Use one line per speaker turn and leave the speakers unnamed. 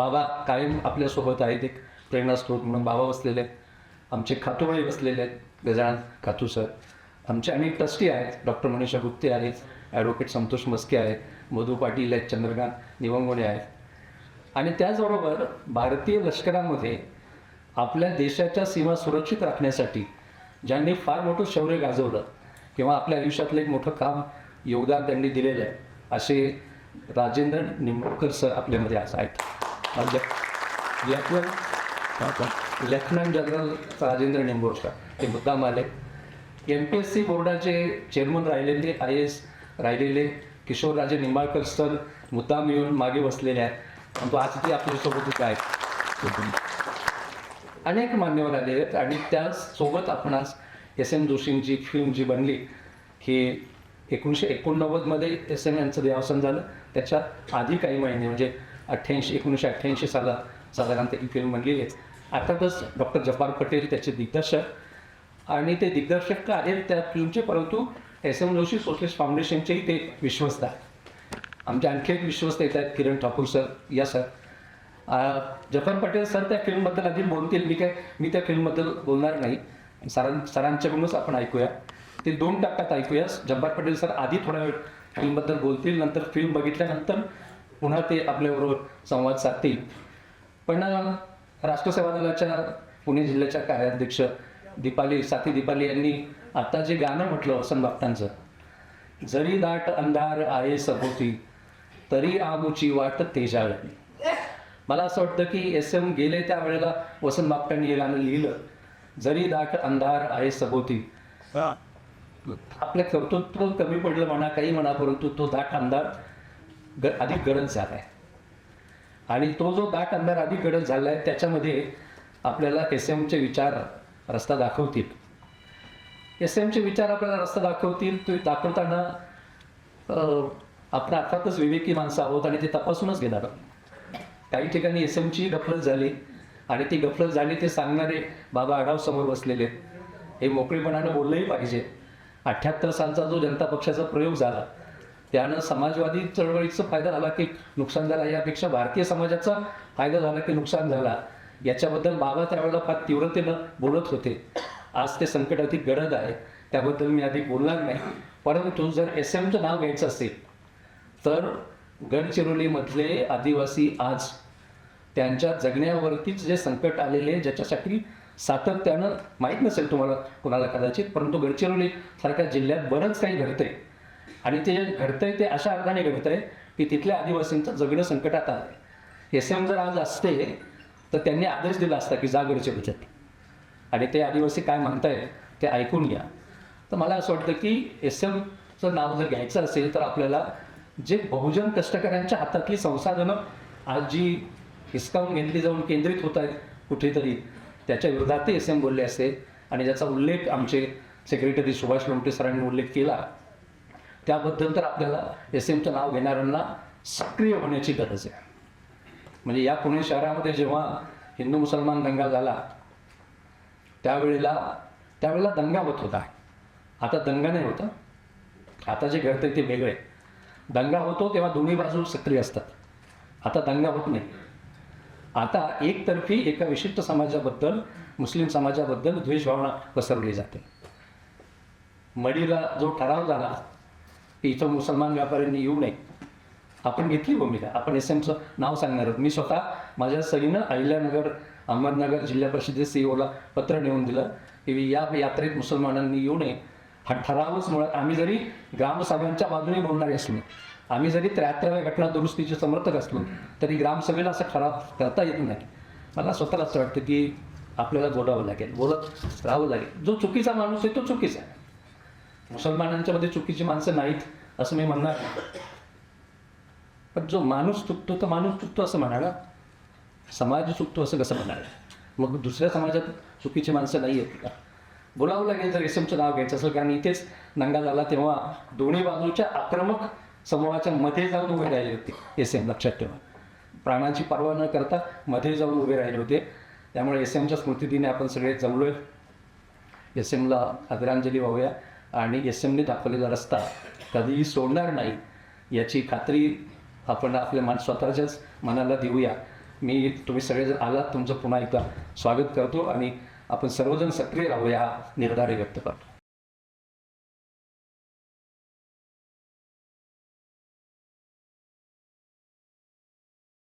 बाबा कायम आपल्यासोबत आहेत एक प्रेरणास्त्रोत म्हणून बाबा बसलेले आहेत. आमचे खातूबाई बसलेले आहेत गजानन खातू सर. आमचे अनेक ट्रस्टी आहेत डॉक्टर मनीषा गुप्ते आहेत ॲडव्होकेट संतोष मस्के आहेत मधू पाटील आहेत चंद्रकांत निवंगोणे आहेत. आणि त्याचबरोबर भारतीय लष्करामध्ये आपल्या देशाच्या सीमा सुरक्षित राखण्यासाठी ज्यांनी फार मोठं शौर्य गाजवलं किंवा आपल्या आयुष्यातलं एक मोठं काम योगदान त्यांनी दिलेलं आहे असे राजेंद्र निंबोकर सर आपल्यामध्ये असं आहेत. Lieutenant lieutenant general Rajendra Nimborkar ते मुद्दाम आले एम पी एस सी बोर्डाचे चेअरमन राहिलेले आय एस राहिलेले किशोरराजे निंबाळकर सर मुद्दाम येऊन मागे बसलेले आहेत तो आज ते आपल्यासोबतच आहे अनेक मान्यवर आले आहेत आणि त्यासोबत आपणास एस एम जोशींची फिल्म जी बनली ही एकोणीसशे एकोणनव्वदमध्ये एस एम यांचं देवासन झालं त्याच्या आधी काही महिने म्हणजे अठ्ठ्याऐंशी एकोणीसशे अठ्ठ्याऐंशी साला साधारणतः ही फिल्म बनलेली आहे अर्थातच डॉक्टर जब्बार पटेल त्याचे दिग्दर्शक. आणि ते दिग्दर्शक का आहेत त्या फिल्मचे परंतु एस एम जोशी सोशलिस्ट फाउंडेशनचेही ते विश्वस्त आहेत. आमचे आणखी एक विश्वस्त येत आहेत किरण ठाकूर सर या सर. जफर पटेल सर त्या फिल्मबद्दल आधी बोलतील. मी काय मी त्या फिल्मबद्दल बोलणार नाही. सरां सरांच्याकडूनच आपण ऐकूया. ते दोन टप्प्यात ऐकूया. जब्बार पटेल सर आधी थोडा वेळ फिल्मबद्दल बोलतील. नंतर फिल्म बघितल्यानंतर पुन्हा ते आपल्याबरोबर संवाद साधतील. पण अं, राष्ट्रसेवा दलाच्या पुणे जिल्ह्याच्या कार्याध्यक्ष दीपाली साथी दीपाली यांनी आता जे गाणं म्हटलं वसंत बाप्तांचं जरी दाट अंधार आहे सभोवती तरी आमूची वाट तेजाळली मला असं वाटतं की एस एम गेले त्या वेळेला वसंत बापटांनी हे गाणं लिहिलं जरी दाट अंधार आहे सभोवती. आपलं कर्तृत्व कमी पडलं म्हणा काही म्हणा परंतु तो दाट अंधार ग अधिक गडद झाला आहे आणि तो जो दाट अंधार अधिक गडद झाला आहे त्याच्यामध्ये आपल्याला एस एमचे विचार रस्ता दाखवतील. एस एमचे विचार आपल्याला रस्ता दाखवतील तो दाखवताना आपण अर्थातच विवेकी माणसं आहोत आणि ते तपासूनच घेणार काही ठिकाणी एस एमची गफलत झाली आणि ती गफलत झाली ते सांगणारे बाबा आढाव समोर बसलेले आहेत. हे मोकळेपणानं बोललंही पाहिजे. अठ्ठ्याहत्तर सालचा जो जनता पक्षाचा प्रयोग झाला त्यानं समाजवादी चळवळीचा फायदा झाला की नुकसान झाला यापेक्षा भारतीय समाजाचा फायदा झाला की नुकसान झाला? याच्याबद्दल बाबा त्यावेळेला फार तीव्रतेनं बोलत होते. आज ते संकट अधिक गरज आहे. त्याबद्दल मी अधिक बोलणार नाही. परंतु जर एस एमचं नाव घ्यायचं असेल तर गडचिरोलीमधले आदिवासी आज त्यांच्या जगण्यावरतीच जे संकट आलेले आहे, ज्याच्यासाठी सातत्यानं माहीत नसेल तुम्हाला कोणाला कदाचित परंतु गडचिरोली सारख्या जिल्ह्यात बरंच काही घडतंय. आणि ते जे घडतंय ते अशा अर्थाने घडतंय की तिथल्या आदिवासींचं जगणं संकटात आलं एस एम जर आज असते तर त्यांनी आदेश दिला असता की जागरचे बचत. आणि ते आदिवासी काय म्हणताय ते ऐकून घ्या. तर मला असं वाटतं की एस एमचं नाव जर घ्यायचं असेल तर आपल्याला जे बहुजन कष्टकऱ्यांच्या हातातली संसाधनं आज जी हिसकावून घेतली जाऊन केंद्रित होत आहेत कुठेतरी त्याच्या विरोधात एस एम बोलले असते. आणि ज्याचा उल्लेख आमचे सेक्रेटरी सुभाष लोमटे सरांनी उल्लेख केला त्याबद्दल तर आपल्याला एस एमचं नाव घेणाऱ्यांना सक्रिय होण्याची गरज आहे. म्हणजे या पुणे शहरामध्ये जेव्हा हिंदू मुसलमान दंगा झाला त्यावेळेला त्यावेळेला दंगा होत होता. आता दंगा नाही होता. आता जे घडतं ते वेगळे. दंगा होतो तेव्हा दोन्ही बाजू सक्रिय असतात. आता दंगा होत नाही. आता एकतर्फी एका विशिष्ट समाजाबद्दल मुस्लिम समाजाबद्दल द्वेषभावना पसरवली जाते. मडीला जो ठराव झाला की इथं मुसलमान व्यापाऱ्यांनी येऊ नये. आपण घेतली भूमिका. आपण एस एमचं नाव सांगणार आहोत. मी स्वतः माझ्या सईनं अहिल्यानगर अहमदनगर जिल्हा परिषदे सीओला पत्र नेऊन दिलं की या यात्रेत मुसलमानांनी येऊ नये. हा ठरावच मुळात आम्ही जरी ग्रामसभांच्या बाजूने बोलणारे असलो आम्ही जरी त्र्याहत्तराव्या घटना दुरुस्तीचे समर्थक असलो तरी ग्रामसभेला असं ठराव करता येत नाही. मला स्वतःला असं वाटतं की आपल्याला बोलावं लागेल. बोलत राहावं लागेल. जो चुकीचा माणूस आहे तो चुकीचा मुसलमानांच्या मध्ये चुकीची माणसं नाहीत असं मी म्हणणार पण जो माणूस चुकतो तो माणूस चुकतो असं म्हणाला. समाज चुकतो असं कसं म्हणाल? मग दुसऱ्या समाजात चुकीची माणसं नाही आहेत का? बोलावं लागेल जर एसएमचं नाव घ्यायचं असेल कारण इथेच नंगा झाला तेव्हा दोन्ही बाजूच्या आक्रमक समूहाच्या मध्ये जाऊन उभे राहिले होते एस एम लक्षात ठेवा. प्राणाची पर्वा न करता मध्ये जाऊन उभे राहिले होते. त्यामुळे एस एमच्या स्मृतिदिनी आपण सगळे जमलोय. एस एमला आदरांजली वाहूया. आणि एस एमने दाखवलेला रस्ता कधीही सोडणार नाही याची खात्री आपण आपल्या मान स्वतःच्याच मनाला देऊया. मी तुम्ही सगळेजण आलात तुमचं पुन्हा एकदा स्वागत करतो आणि आपण सर्वजण सक्रिय राहूया हा निर्धार व्यक्त करतो.